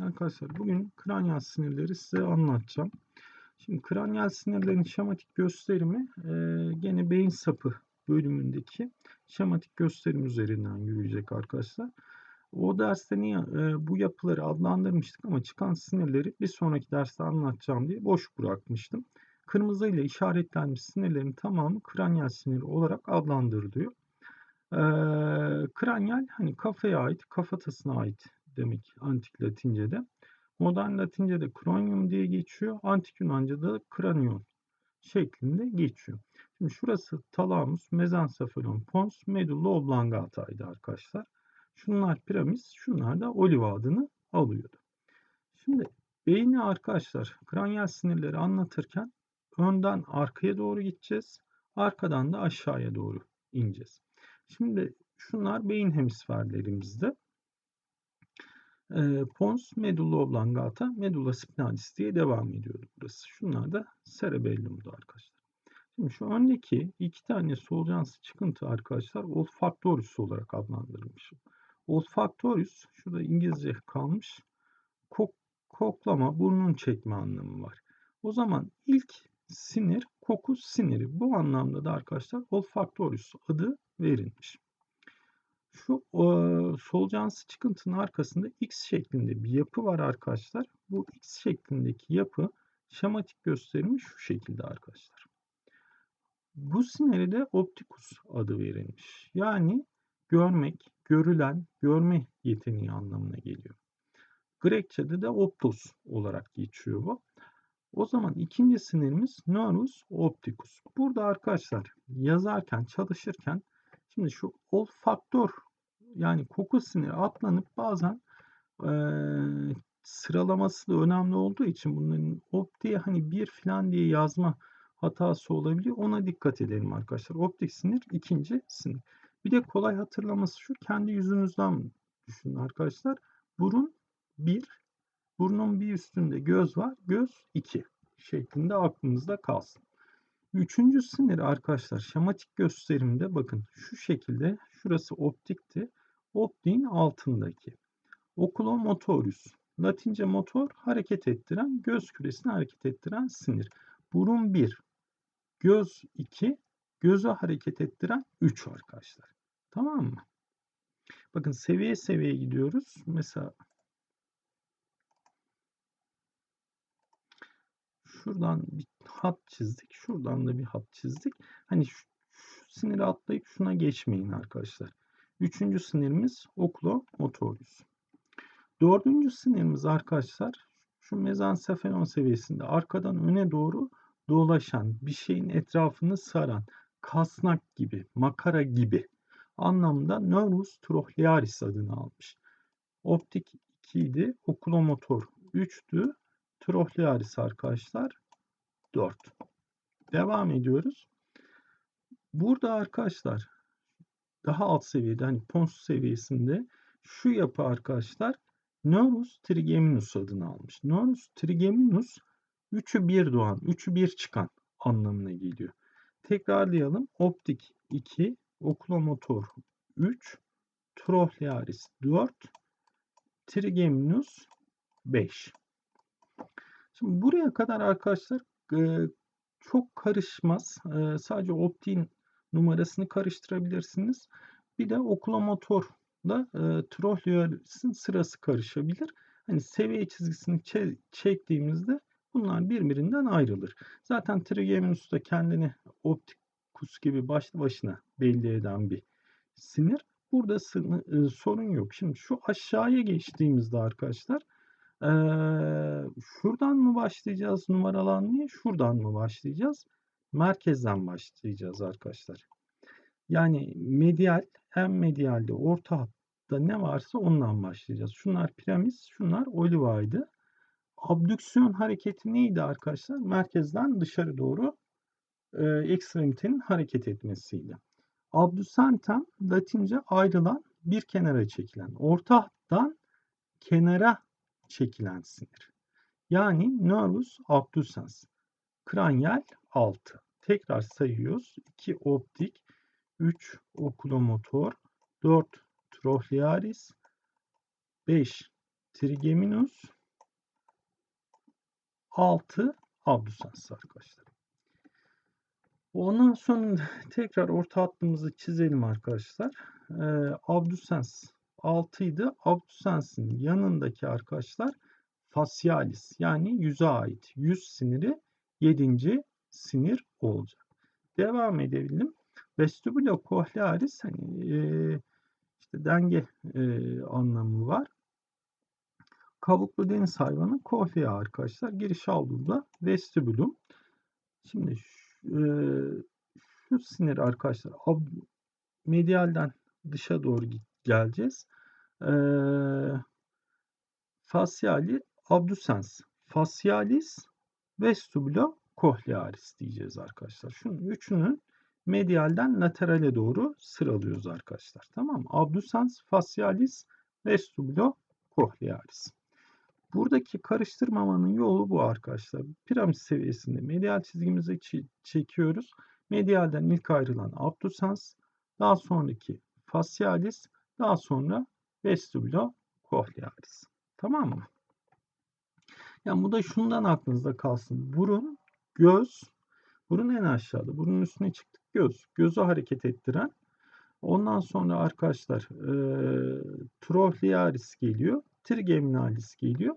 Arkadaşlar bugün kranyal sinirleri size anlatacağım. Şimdi kranyal sinirlerin şematik gösterimi e, gene beyin sapı bölümündeki şematik gösterim üzerinden yürüyecek arkadaşlar. O derste niye e, bu yapıları adlandırmıştık ama çıkan sinirleri bir sonraki derste anlatacağım diye boş bırakmıştım. Kırmızı ile işaretlenmiş sinirlerin tamamı kranyal sinir olarak adlandırılıyor. E, kranyal hani kafaya ait, kafatasına ait demek antik Latince'de. Modern Latince'de kronium diye geçiyor. Antik Yunanca'da kranion şeklinde geçiyor. Şimdi şurası talamus, mezencephalon, pons, medulla oblangata'ydı arkadaşlar. Şunlar piramis, şunlar da oliva adını alıyordu. Şimdi beyni arkadaşlar kranyal sinirleri anlatırken önden arkaya doğru gideceğiz. Arkadan da aşağıya doğru ineceğiz. Şimdi şunlar beyin hemisferlerimizde. E, pons medulla oblongata, medulla spinalis diye devam ediyordu burası. Şunlar da cerebellum'du arkadaşlar. Şimdi şu öndeki iki tane solucansı çıkıntı arkadaşlar olfaktorius olarak adlandırılmış. Olfaktorius şurada İngilizce kalmış. Kok, koklama, burnun çekme anlamı var. O zaman ilk sinir koku siniri. Bu anlamda da arkadaşlar olfaktorius adı verilmiş. Şu e, solucansı çıkıntının arkasında X şeklinde bir yapı var arkadaşlar. Bu X şeklindeki yapı şematik gösterimi şu şekilde arkadaşlar. Bu sinire de optikus adı verilmiş. Yani görmek, görülen, görme yeteneği anlamına geliyor. Grekçe'de de optos olarak geçiyor bu. O zaman ikinci sinirimiz nervus opticus. Burada arkadaşlar yazarken, çalışırken Şimdi şu olfaktör yani koku siniri atlanıp bazen e, sıralaması da önemli olduğu için bunların optiğe hani bir falan diye yazma hatası olabiliyor. Ona dikkat edelim arkadaşlar. Optik sinir ikinci sinir. Bir de kolay hatırlaması şu. Kendi yüzünüzden düşünün arkadaşlar. Burun bir, burnun bir üstünde göz var. Göz iki şeklinde aklınızda kalsın. Üçüncü sinir arkadaşlar şematik gösterimde bakın şu şekilde şurası optikti. Optiğin altındaki. Oculomotorius. Latince motor hareket ettiren, göz küresini hareket ettiren sinir. Burun 1, göz 2, gözü hareket ettiren 3 arkadaşlar. Tamam mı? Bakın seviye seviye gidiyoruz. Mesela şuradan bir hat çizdik. Şuradan da bir hat çizdik. Hani şu, şu siniri atlayıp şuna geçmeyin arkadaşlar. Üçüncü sinirimiz okulomotorius. Dördüncü sinirimiz arkadaşlar şu mezansefalon seviyesinde arkadan öne doğru dolaşan bir şeyin etrafını saran kasnak gibi, makara gibi anlamda nervus trochlearis adını almış. Optik 2 idi, okulomotor 3'tü, trochlearis arkadaşlar 4. Devam ediyoruz. Burada arkadaşlar daha alt seviyede hani pons seviyesinde şu yapı arkadaşlar Neurus trigeminus adını almış. Neurus trigeminus 3'ü 1 doğan, 3'ü 1 çıkan anlamına geliyor. Tekrarlayalım. Optik 2, okulomotor 3, trochlearis 4, trigeminus 5. Şimdi buraya kadar arkadaşlar çok karışmaz. Sadece optiğin numarasını karıştırabilirsiniz. Bir de okulomotorla e, trochlearis'in sırası karışabilir. Hani seviye çizgisini çektiğimizde bunlar birbirinden ayrılır. Zaten trigeminus da kendini optikus gibi başlı başına belli eden bir sinir. Burada sorun yok. Şimdi şu aşağıya geçtiğimizde arkadaşlar ee, şuradan mı başlayacağız numaralanmaya? Şuradan mı başlayacağız? Merkezden başlayacağız arkadaşlar. Yani medial, en medialde orta hatta ne varsa ondan başlayacağız. Şunlar piramit, şunlar olivaydı. Abdüksiyon hareketi neydi arkadaşlar? Merkezden dışarı doğru e, ekstremitenin hareket etmesiydi. Abdüsentem Latince ayrılan bir kenara çekilen. Orta hattan kenara çekilen sinir. Yani nervus abducens. Kranyal 6. Tekrar sayıyoruz. 2 optik, 3 okulomotor, 4 trochlearis, 5 trigeminus 6 abdüsens arkadaşlar. Ondan sonra tekrar orta hattımızı çizelim arkadaşlar. Ee, abdüsens 6 idi. Abdüsensin yanındaki arkadaşlar facialis yani yüze ait yüz siniri 7. sinir olacak. Devam edelim. Vestibulo cochlearis hani e, işte denge e, anlamı var. Kabuklu deniz hayvanı kohlea arkadaşlar. Giriş avluda vestibulum. Şimdi şu, e, şu sinir arkadaşlar medialden dışa doğru geleceğiz. E, faciali abducens, facialis, vestibulo cochlearis diyeceğiz arkadaşlar. Şunun üçünün medialden laterale doğru sıralıyoruz arkadaşlar. Tamam mı? Abducens, facialis, vestibulo cochlearis. Buradaki karıştırmamanın yolu bu arkadaşlar. Piramit seviyesinde medial çizgimizi çekiyoruz. Medialden ilk ayrılan abducens, daha sonraki facialis, daha sonra vestibulo cochlearis. Tamam mı? Yani bu da şundan aklınızda kalsın. Burun, göz, burun en aşağıda. Burunun üstüne çıktık göz. Gözü hareket ettiren. Ondan sonra arkadaşlar e, trochlearis geliyor. Trigeminalis geliyor.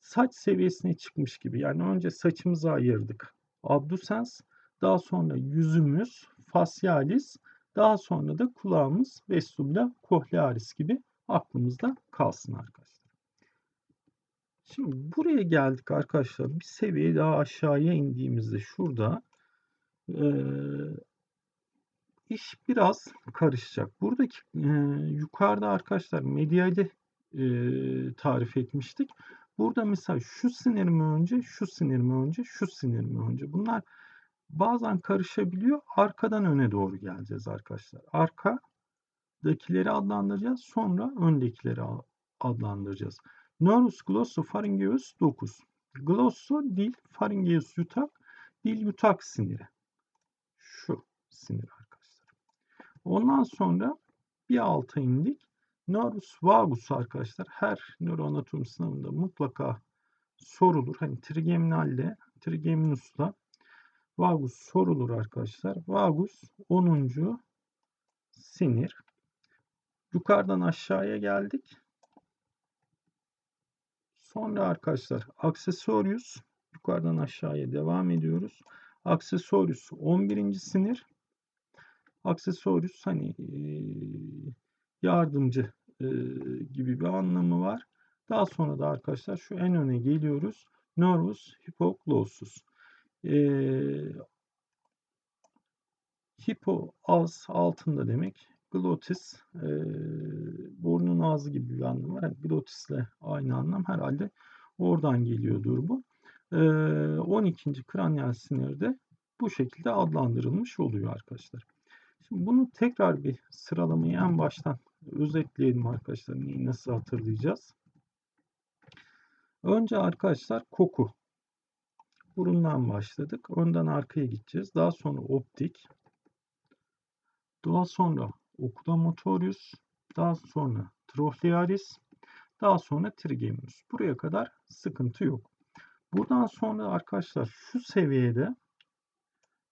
Saç seviyesine çıkmış gibi. Yani önce saçımızı ayırdık. Abducens, daha sonra yüzümüz, facialis, daha sonra da kulağımız vestibula cochlearis gibi aklımızda kalsın arkadaşlar. Şimdi buraya geldik arkadaşlar. Bir seviye daha aşağıya indiğimizde şurada e, iş biraz karışacak. Buradaki e, yukarıda arkadaşlar medyali e, tarif etmiştik. Burada mesela şu sinir mi önce, şu sinir mi önce, şu sinir mi önce. Bunlar bazen karışabiliyor. Arkadan öne doğru geleceğiz arkadaşlar. Arkadakileri adlandıracağız. Sonra öndekileri adlandıracağız. Nervus glossopharyngeus 9. Glosso dil, pharyngeus yutak, dil yutak siniri. Şu sinir arkadaşlar. Ondan sonra bir alta indik. Nervus vagus arkadaşlar her nöroanatomi sınavında mutlaka sorulur. Hani trigeminalde, trigeminusla vagus sorulur arkadaşlar. Vagus 10. sinir. Yukarıdan aşağıya geldik. Sonra arkadaşlar Accessorius yukarıdan aşağıya devam ediyoruz. Accessorius 11. sinir. Accessorius hani yardımcı gibi bir anlamı var. Daha sonra da arkadaşlar şu en öne geliyoruz. Nervus hypoglossus. E, hipo az altında demek glotis e, burnun ağzı gibi bir anlam var. Yani glotisle aynı anlam herhalde oradan geliyordur bu. E, 12. kraniyal sinirde bu şekilde adlandırılmış oluyor arkadaşlar. Şimdi bunu tekrar bir sıralamayı en baştan özetleyelim arkadaşlar. Neyi nasıl hatırlayacağız? Önce arkadaşlar koku. Burundan başladık. Önden arkaya gideceğiz. Daha sonra optik. Daha sonra oculomotorius, daha sonra trochlearis, daha sonra trigeminus. Buraya kadar sıkıntı yok. Buradan sonra arkadaşlar şu seviyede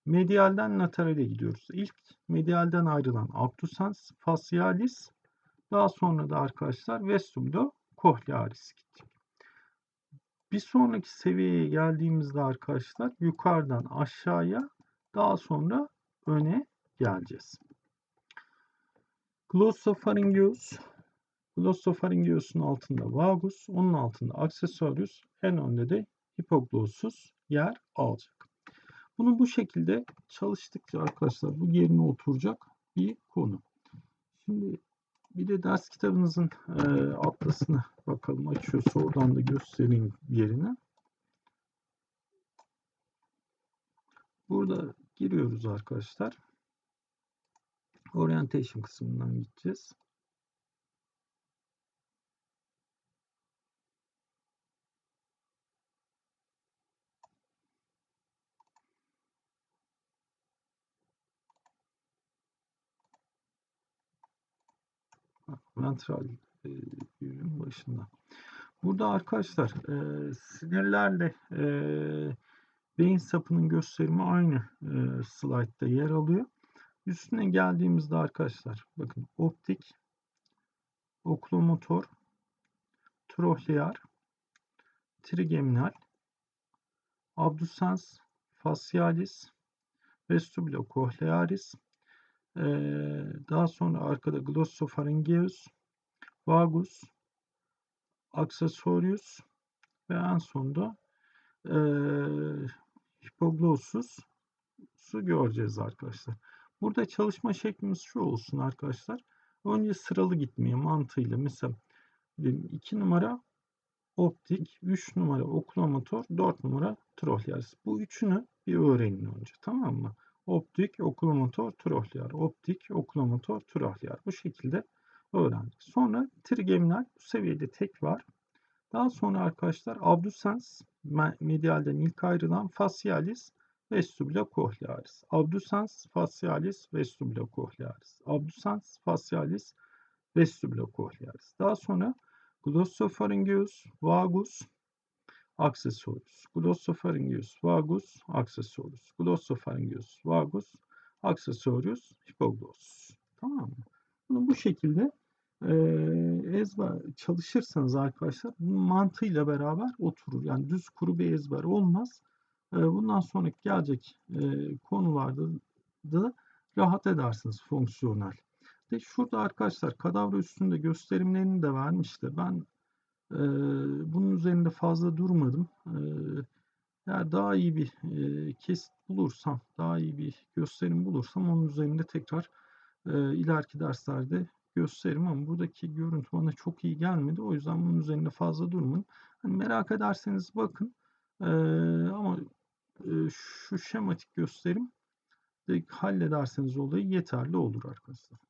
medialden laterale gidiyoruz. İlk medialden ayrılan abducens facialis, daha sonra da arkadaşlar vestibulo cochlearis gittik. Bir sonraki seviyeye geldiğimizde arkadaşlar yukarıdan aşağıya daha sonra öne geleceğiz. Glossopharyngeus. Glossopharyngeus'un altında vagus, onun altında accessorius, en önde de hipoglossus yer alacak. Bunu bu şekilde çalıştıkça arkadaşlar bu yerine oturacak bir konu. Şimdi bir de ders kitabınızın e, atlasını bakalım açıyorsa oradan da göstereyim yerine. Burada giriyoruz arkadaşlar. Orientation kısmından gideceğiz. Ventral e, başında. Burada arkadaşlar e, sinirlerle e, beyin sapının gösterimi aynı e, slaytta yer alıyor. Üstüne geldiğimizde arkadaşlar bakın optik, okulomotor, trohlear, trigeminal, abducens, facialis, vestibulocochlearis, ee, daha sonra arkada glossopharyngeus, vagus, accessorius ve en sonunda e, hipoglossus su göreceğiz arkadaşlar. Burada çalışma şeklimiz şu olsun arkadaşlar. Önce sıralı gitmeye mantığıyla mesela 2 numara optik, 3 numara okulomotor, 4 numara trohlearis. Bu üçünü bir öğrenin önce tamam mı? Optik, okulomotor, trohlear. Optik, okulomotor, trohlear. Bu şekilde öğrendik. Sonra trigeminal bu seviyede tek var. Daha sonra arkadaşlar abducens medialden ilk ayrılan facialis vestibulocochlearis. Abducens facialis vestibulocochlearis. Abducens facialis vestibulocochlearis. Daha sonra Glossopharyngeus vagus accessorius. Glossopharyngeus vagus accessorius. Glossopharyngeus vagus accessorius hipoglossus. Tamam mı? Bunu bu şekilde e, ezber çalışırsanız arkadaşlar mantığıyla beraber oturur. Yani düz kuru bir ezber olmaz. E, bundan sonraki gelecek e, konularda da rahat edersiniz fonksiyonel. De şurada arkadaşlar kadavra üstünde gösterimlerini de vermişti. Ben bunun üzerinde fazla durmadım. E, eğer daha iyi bir kesit bulursam, daha iyi bir gösterim bulursam onun üzerinde tekrar e, ileriki derslerde gösteririm ama buradaki görüntü bana çok iyi gelmedi. O yüzden bunun üzerinde fazla durmayın. Hani merak ederseniz bakın. Ama şu şematik gösterim de hallederseniz olayı yeterli olur arkadaşlar.